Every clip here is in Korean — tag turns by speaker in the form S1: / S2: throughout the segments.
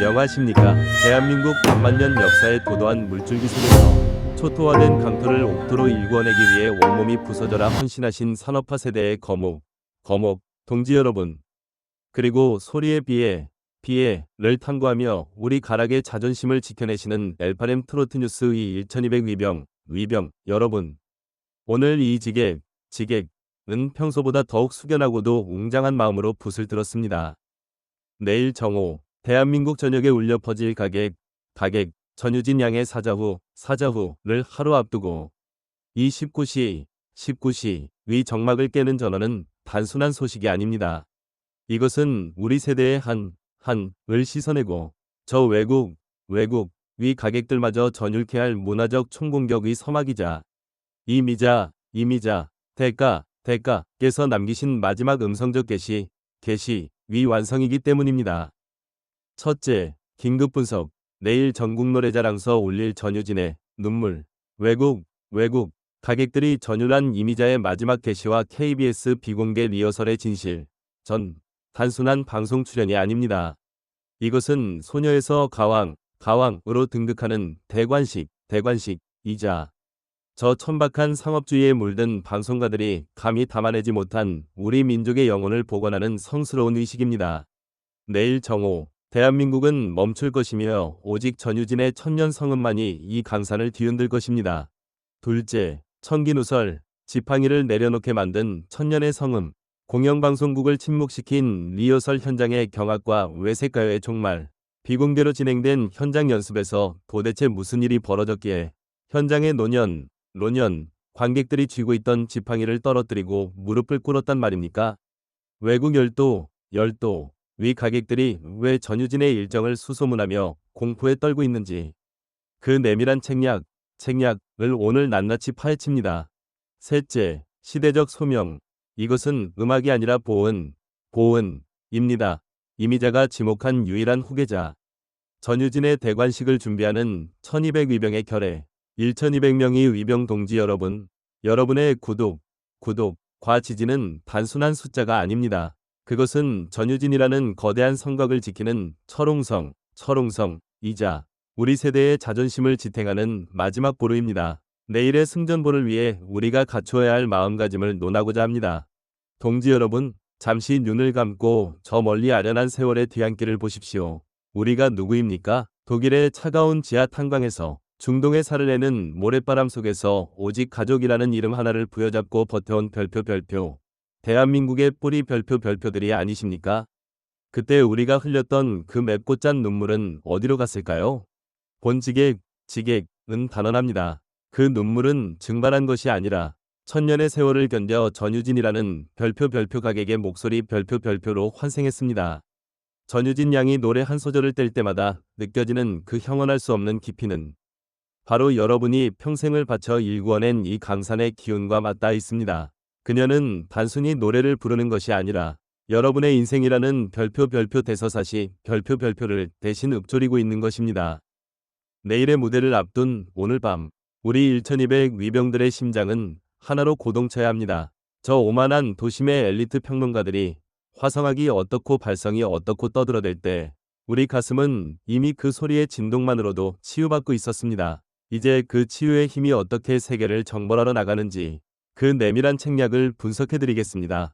S1: 명하십니까? 대한민국 반만년 역사에 도도한 물줄기 속에서 초토화된 강토를 옥토로 일구어내기 위해 온몸이 부서져라 헌신하신 산업화 세대의 거목, 거목, 동지 여러분. 그리고 소리에 비해, 비해를 탐구하며 우리 가락의 자존심을 지켜내시는 엘파렘 트로트 뉴스의 1200 위병, 위병, 여러분. 오늘 이 지객, 지객은 평소보다 더욱 숙연하고도 웅장한 마음으로 붓을 들었습니다. 내일 정오, 대한민국 전역에 울려 퍼질 가객, 가객, 전유진 양의 사자후, 사자후를 하루 앞두고 이 19시, 19시 위 정막을 깨는 전원은 단순한 소식이 아닙니다. 이것은 우리 세대의 한, 한을 씻어내고 저 외국, 외국 위 가객들마저 전율케 할 문화적 총공격의 서막이자 이미자, 이미자, 대가, 대가께서 남기신 마지막 음성적 게시, 게시, 위 완성이기 때문입니다. 첫째, 긴급 분석. 내일 전국 노래자랑서 올릴 전유진의 눈물. 외국, 외국. 가객들이 전율한 이미자의 마지막 게시와 KBS 비공개 리허설의 진실. 전, 단순한 방송 출연이 아닙니다. 이것은 소녀에서 가왕, 가왕으로 등극하는 대관식, 대관식 이자 저 천박한 상업주의에 물든 방송가들이 감히 담아내지 못한 우리 민족의 영혼을 복원하는 성스러운 의식입니다. 내일 정오, 대한민국은 멈출 것이며 오직 전유진의 천년 성음만이 이 강산을 뒤흔들 것입니다. 둘째, 청기누설, 지팡이를 내려놓게 만든 천년의 성음, 공영방송국을 침묵시킨 리허설 현장의 경악과 외색가요의 종말, 비공개로 진행된 현장 연습에서 도대체 무슨 일이 벌어졌기에 현장의 노년, 노년, 관객들이 쥐고 있던 지팡이를 떨어뜨리고 무릎을 꿇었단 말입니까? 외국 열도, 열도, 위 가객들이 왜 전유진의 일정을 수소문하며 공포에 떨고 있는지 그 내밀한 책략, 책략을 오늘 낱낱이 파헤칩니다. 셋째, 시대적 소명. 이것은 음악이 아니라 보은, 보은입니다. 이미자가 지목한 유일한 후계자. 전유진의 대관식을 준비하는 1200 위병의 결에 1200명의 위병 동지 여러분, 여러분의 구독, 구독과 지지는 단순한 숫자가 아닙니다. 그것은 전유진이라는 거대한 성곽을 지키는 철옹성, 철옹성 이자 우리 세대의 자존심을 지탱하는 마지막 보루입니다. 내일의 승전보를 위해 우리가 갖추어야 할 마음가짐을 논하고자 합니다. 동지 여러분, 잠시 눈을 감고 저 멀리 아련한 세월의 뒤안길을 보십시오. 우리가 누구입니까? 독일의 차가운 지하 탄광에서 중동의 살을 내는 모래바람 속에서 오직 가족이라는 이름 하나를 부여잡고 버텨온 별표 별표. 대한민국의 뿌리 별표 별표들이 아니십니까? 그때 우리가 흘렸던 그 맵고 짠 눈물은 어디로 갔을까요? 본지객, 지객은 단언합니다. 그 눈물은 증발한 것이 아니라 천년의 세월을 견뎌 전유진이라는 별표 별표 가객의 목소리 별표 별표로 환생했습니다. 전유진 양이 노래 한 소절을 뗄 때마다 느껴지는 그 형언할 수 없는 깊이는 바로 여러분이 평생을 바쳐 일구어낸 이 강산의 기운과 맞닿아 있습니다. 그녀는 단순히 노래를 부르는 것이 아니라 여러분의 인생이라는 별표 별표 대서사시 별표 별표를 대신 읊조리고 있는 것입니다. 내일의 무대를 앞둔 오늘 밤 우리 1200 위병들의 심장은 하나로 고동쳐야 합니다. 저 오만한 도심의 엘리트 평론가들이 화성학이 어떻고 발성이 어떻고 떠들어댈 때 우리 가슴은 이미 그 소리의 진동만으로도 치유받고 있었습니다. 이제 그 치유의 힘이 어떻게 세계를 정벌하러 나가는지 그 내밀한 책략을 분석해드리겠습니다.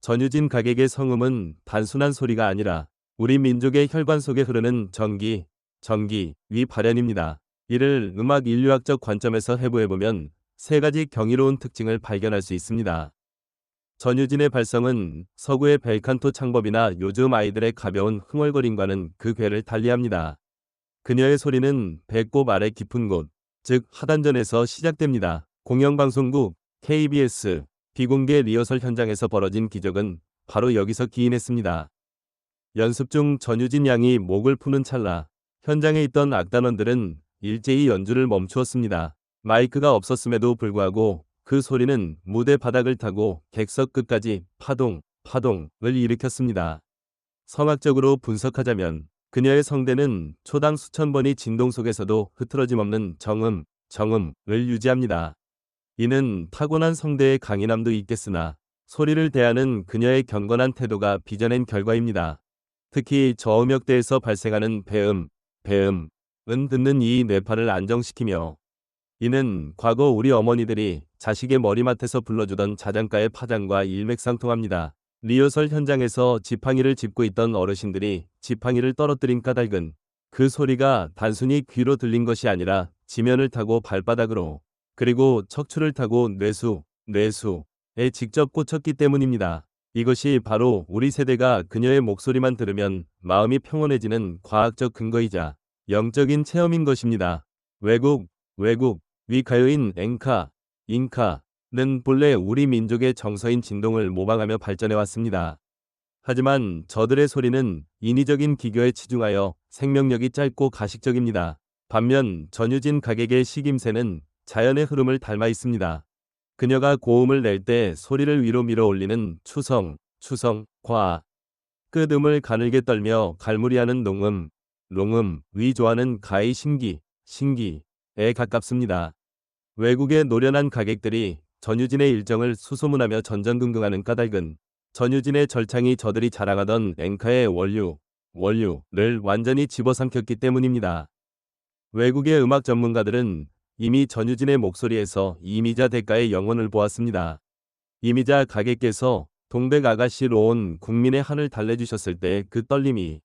S1: 전유진 가객의 성음은 단순한 소리가 아니라 우리 민족의 혈관 속에 흐르는 전기, 전기, 위 발현입니다. 이를 음악 인류학적 관점에서 해부해보면 세 가지 경이로운 특징을 발견할 수 있습니다. 전유진의 발성은 서구의 벨칸토 창법이나 요즘 아이들의 가벼운 흥얼거림과는 그 궤를 달리합니다. 그녀의 소리는 배꼽 아래 깊은 곳, 즉 하단전에서 시작됩니다. 공영방송국, KBS, 비공개 리허설 현장에서 벌어진 기적은 바로 여기서 기인했습니다. 연습 중 전유진 양이 목을 푸는 찰나 현장에 있던 악단원들은 일제히 연주를 멈추었습니다. 마이크가 없었음에도 불구하고 그 소리는 무대 바닥을 타고 객석 끝까지 파동, 파동을 일으켰습니다. 성악적으로 분석하자면 그녀의 성대는 초당 수천 번이 진동 속에서도 흐트러짐 없는 정음, 정음을 유지합니다. 이는 타고난 성대의 강인함도 있겠으나 소리를 대하는 그녀의 경건한 태도가 빚어낸 결과입니다. 특히 저음역대에서 발생하는 배음, 배음, 은 듣는 이 뇌파를 안정시키며 이는 과거 우리 어머니들이 자식의 머리맡에서 불러주던 자장가의 파장과 일맥상통합니다. 리허설 현장에서 지팡이를 짚고 있던 어르신들이 지팡이를 떨어뜨린 까닭은 그 소리가 단순히 귀로 들린 것이 아니라 지면을 타고 발바닥으로 그리고 척추를 타고 뇌수, 뇌수에 직접 꽂혔기 때문입니다. 이것이 바로 우리 세대가 그녀의 목소리만 들으면 마음이 평온해지는 과학적 근거이자 영적인 체험인 것입니다. 외국, 외국, 위 가요인 앵카, 잉카는 본래 우리 민족의 정서인 진동을 모방하며 발전해 왔습니다. 하지만 저들의 소리는 인위적인 기교에 치중하여 생명력이 짧고 가식적입니다. 반면 전유진 가객의 식임새는 자연의 흐름을 닮아 있습니다. 그녀가 고음을 낼 때 소리를 위로 밀어 올리는 추성, 추성, 과, 끝음을 가늘게 떨며 갈무리하는 농음, 농음, 위 좋아하는 가의 신기, 신기에 가깝습니다. 외국의 노련한 가객들이 전유진의 일정을 수소문하며 전전긍긍하는 까닭은 전유진의 절창이 저들이 자랑하던 앵카의 원류, 원류를 완전히 집어삼켰기 때문입니다. 외국의 음악 전문가들은 이미 전유진의 목소리에서 이미자 대가의 영혼을 보았습니다. 이미자 가객께서 동백 아가씨로 온 국민의 한을 달래주셨을 때 그 떨림이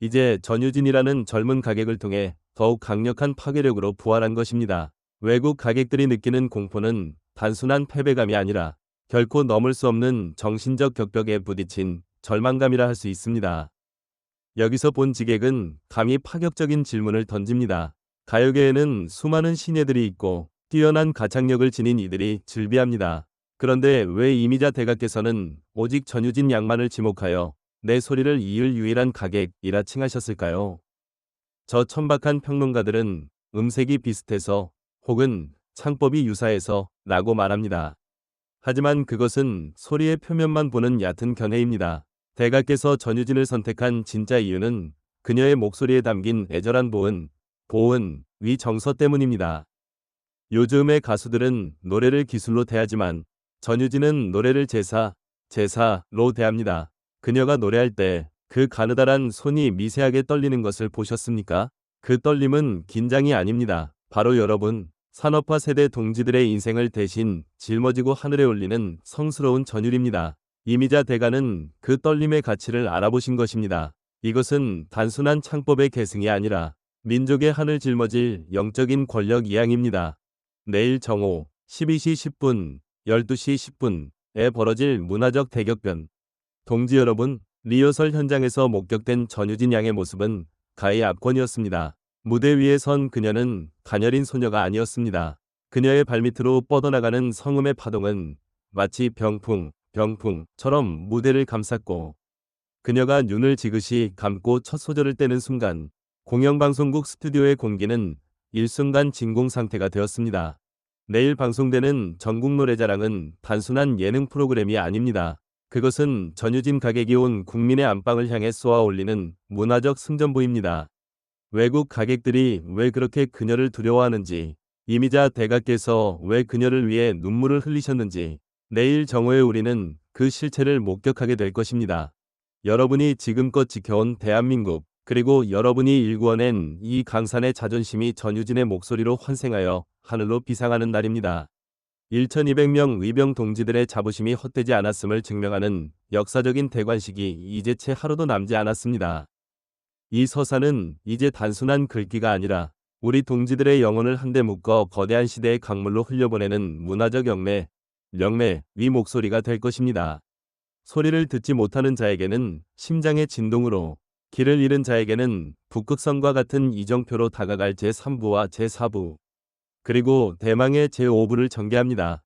S1: 이제 전유진이라는 젊은 가객을 통해 더욱 강력한 파괴력으로 부활한 것입니다. 외국 가객들이 느끼는 공포는 단순한 패배감이 아니라 결코 넘을 수 없는 정신적 격벽에 부딪힌 절망감이라 할 수 있습니다. 여기서 본 지객은 감히 파격적인 질문을 던집니다. 가요계에는 수많은 신예들이 있고 뛰어난 가창력을 지닌 이들이 즐비합니다. 그런데 왜 이미자 대가께서는 오직 전유진 양만을 지목하여 내 소리를 이을 유일한 가객이라 칭하셨을까요? 저 천박한 평론가들은 음색이 비슷해서 혹은 창법이 유사해서 라고 말합니다. 하지만 그것은 소리의 표면만 보는 얕은 견해입니다. 대가께서 전유진을 선택한 진짜 이유는 그녀의 목소리에 담긴 애절한 보은, 보은, 위 정서 때문입니다. 요즘의 가수들은 노래를 기술로 대하지만 전유진은 노래를 제사, 제사로 대합니다. 그녀가 노래할 때 그 가느다란 손이 미세하게 떨리는 것을 보셨습니까? 그 떨림은 긴장이 아닙니다. 바로 여러분, 산업화 세대 동지들의 인생을 대신 짊어지고 하늘에 올리는 성스러운 전율입니다. 이미자 대가는 그 떨림의 가치를 알아보신 것입니다. 이것은 단순한 창법의 계승이 아니라 민족의 한을 짊어질 영적인 권력 이양입니다. 내일 정오 12시 10분, 12시 10분에 벌어질 문화적 대격변. 동지 여러분, 리허설 현장에서 목격된 전유진 양의 모습은 가히 압권이었습니다. 무대 위에 선 그녀는 가녀린 소녀가 아니었습니다. 그녀의 발밑으로 뻗어나가는 성음의 파동은 마치 병풍, 병풍처럼 무대를 감쌌고 그녀가 눈을 지그시 감고 첫 소절을 떼는 순간 공영방송국 스튜디오의 공기는 일순간 진공 상태가 되었습니다. 내일 방송되는 전국 노래자랑은 단순한 예능 프로그램이 아닙니다. 그것은 전유진 가객이 온 국민의 안방을 향해 쏘아 올리는 문화적 승전보입니다. 외국 가객들이 왜 그렇게 그녀를 두려워하는지, 이미자 대가께서 왜 그녀를 위해 눈물을 흘리셨는지, 내일 정오에 우리는 그 실체를 목격하게 될 것입니다. 여러분이 지금껏 지켜온 대한민국, 그리고 여러분이 일구어낸 이 강산의 자존심이 전유진의 목소리로 환생하여 하늘로 비상하는 날입니다. 1200명 의병 동지들의 자부심이 헛되지 않았음을 증명하는 역사적인 대관식이 이제 채 하루도 남지 않았습니다. 이 서사는 이제 단순한 글귀가 아니라 우리 동지들의 영혼을 한데 묶어 거대한 시대의 강물로 흘려보내는 문화적 영매, 영매, 위 목소리가 될 것입니다. 소리를 듣지 못하는 자에게는 심장의 진동으로, 길을 잃은 자에게는 북극성과 같은 이정표로 다가갈 제3부와 제4부, 그리고 대망의 제5부를 전개합니다.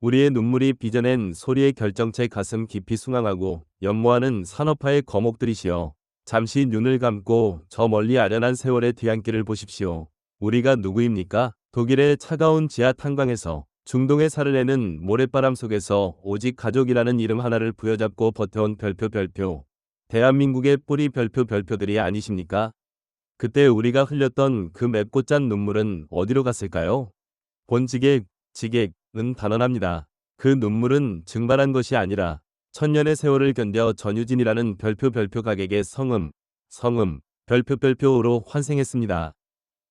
S1: 우리의 눈물이 빚어낸 소리의 결정체 가슴 깊이 숭앙하고 연모하는 산업화의 거목들이시여. 잠시 눈을 감고 저 멀리 아련한 세월의 뒤안길을 보십시오. 우리가 누구입니까? 독일의 차가운 지하 탄광에서 중동의 살을 내는 모래바람 속에서 오직 가족이라는 이름 하나를 부여잡고 버텨온 별표 별표. 대한민국의 뿌리 별표 별표들이 아니십니까? 그때 우리가 흘렸던 그 맵고 짠 눈물은 어디로 갔을까요? 본지객, 지객은 단언합니다. 그 눈물은 증발한 것이 아니라 천년의 세월을 견뎌 전유진이라는 별표 별표 가객의 성음, 성음, 별표 별표로 환생했습니다.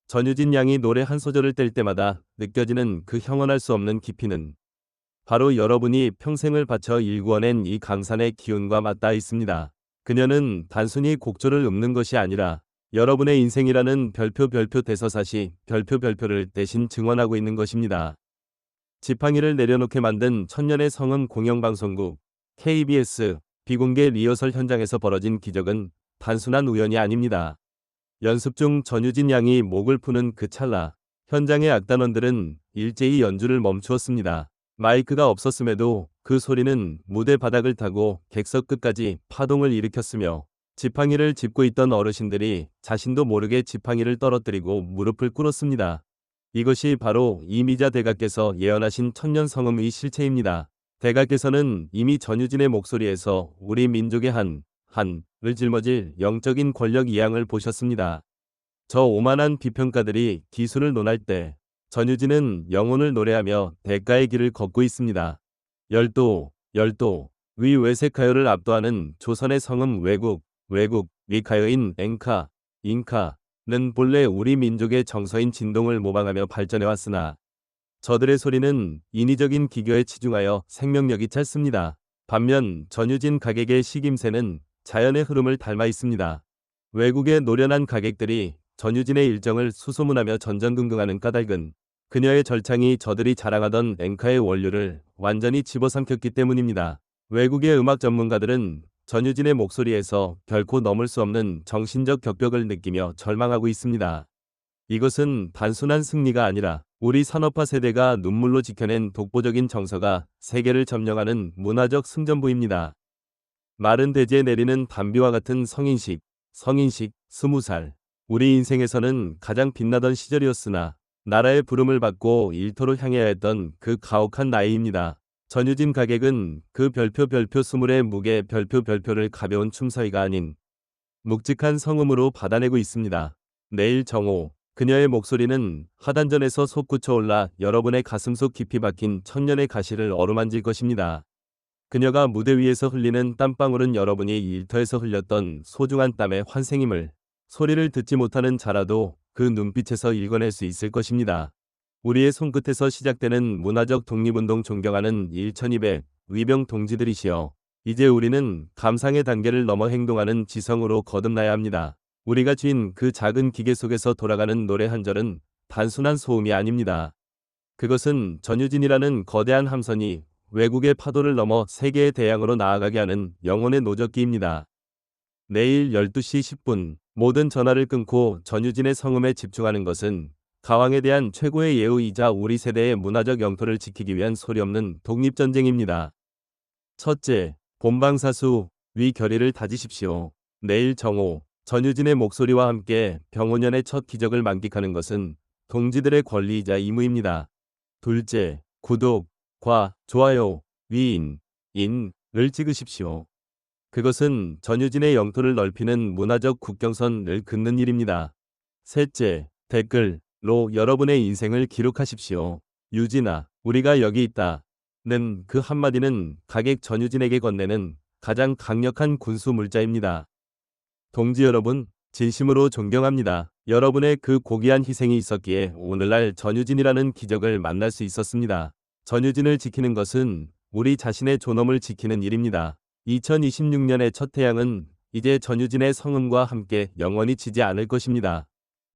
S1: 전유진 양이 노래 한 소절을 뗄 때마다 느껴지는 그 형언할 수 없는 깊이는 바로 여러분이 평생을 바쳐 일구어낸 이 강산의 기운과 맞닿아 있습니다. 그녀는 단순히 곡조를 읊는 것이 아니라 여러분의 인생이라는 별표 별표 대서사시 별표 별표를 대신 증언하고 있는 것입니다. 지팡이를 내려놓게 만든 천년의 성음 공영방송국 KBS 비공개 리허설 현장에서 벌어진 기적은 단순한 우연이 아닙니다. 연습 중 전유진 양이 목을 푸는 그 찰나 현장의 악단원들은 일제히 연주를 멈추었습니다. 마이크가 없었음에도 그 소리는 무대 바닥을 타고 객석 끝까지 파동을 일으켰으며 지팡이를 짚고 있던 어르신들이 자신도 모르게 지팡이를 떨어뜨리고 무릎을 꿇었습니다. 이것이 바로 이미자 대가께서 예언하신 천년 성음의 실체입니다. 대가께서는 이미 전유진의 목소리에서 우리 민족의 한, 한을 짊어질 영적인 권력 이양을 보셨습니다. 저 오만한 비평가들이 기술을 논할 때 전유진은 영혼을 노래하며 대가의 길을 걷고 있습니다. 열도, 열도, 위 외색가요를 압도하는 조선의 성음 외국, 외국, 위가요인 앵카, 잉카는 본래 우리 민족의 정서인 진동을 모방하며 발전해왔으나 저들의 소리는 인위적인 기교에 치중하여 생명력이 짧습니다. 반면 전유진 가객의 식임새는 자연의 흐름을 닮아 있습니다. 외국의 노련한 가객들이 전유진의 일정을 수소문하며 전전긍긍하는 까닭은 그녀의 절창이 저들이 자랑하던 앵카의 원료를 완전히 집어삼켰기 때문입니다. 외국의 음악 전문가들은 전유진의 목소리에서 결코 넘을 수 없는 정신적 격벽을 느끼며 절망하고 있습니다. 이것은 단순한 승리가 아니라 우리 산업화 세대가 눈물로 지켜낸 독보적인 정서가 세계를 점령하는 문화적 승전부입니다. 마른 대지에 내리는 담비와 같은 성인식, 성인식, 스무 살. 우리 인생에서는 가장 빛나던 시절이었으나 나라의 부름을 받고 일터로 향해야 했던 그 가혹한 나이입니다. 전유진 가객은 그 별표 별표 스물의 무게 별표 별표를 가벼운 춤사위가 아닌 묵직한 성음으로 받아내고 있습니다. 내일 정오 그녀의 목소리는 하단전에서 솟구쳐 올라 여러분의 가슴속 깊이 박힌 천년의 가시를 어루만질 것입니다. 그녀가 무대 위에서 흘리는 땀방울은 여러분이 일터에서 흘렸던 소중한 땀의 환생임을 소리를 듣지 못하는 자라도 그 눈빛에서 읽어낼 수 있을 것입니다. 우리의 손끝에서 시작되는 문화적 독립운동 존경하는 1200 위병 동지들이시여 이제 우리는 감상의 단계를 넘어 행동하는 지성으로 거듭나야 합니다. 우리가 쥔 그 작은 기계 속에서 돌아가는 노래 한 절은 단순한 소음이 아닙니다. 그것은 전유진이라는 거대한 함선이 외국의 파도를 넘어 세계의 대양으로 나아가게 하는 영혼의 노적기입니다. 내일 12시 10분 모든 전화를 끊고 전유진의 성음에 집중하는 것은 가왕에 대한 최고의 예우이자 우리 세대의 문화적 영토를 지키기 위한 소리 없는 독립전쟁입니다. 첫째, 본방사수, 위 결의를 다지십시오. 내일 정오, 전유진의 목소리와 함께 병원연의 첫 기적을 만끽하는 것은 동지들의 권리이자 의무입니다. 둘째, 구독, 과, 좋아요, 위인, 인을 찍으십시오. 그것은 전유진의 영토를 넓히는 문화적 국경선을 긋는 일입니다. 셋째, 댓글로 여러분의 인생을 기록하십시오. 유진아, 우리가 여기 있다. 는 그 한마디는 가객 전유진에게 건네는 가장 강력한 군수 물자입니다. 동지 여러분, 진심으로 존경합니다. 여러분의 그 고귀한 희생이 있었기에 오늘날 전유진이라는 기적을 만날 수 있었습니다. 전유진을 지키는 것은 우리 자신의 존엄을 지키는 일입니다. 2026년의 첫 태양은 이제 전유진의 성음과 함께 영원히 지지 않을 것입니다.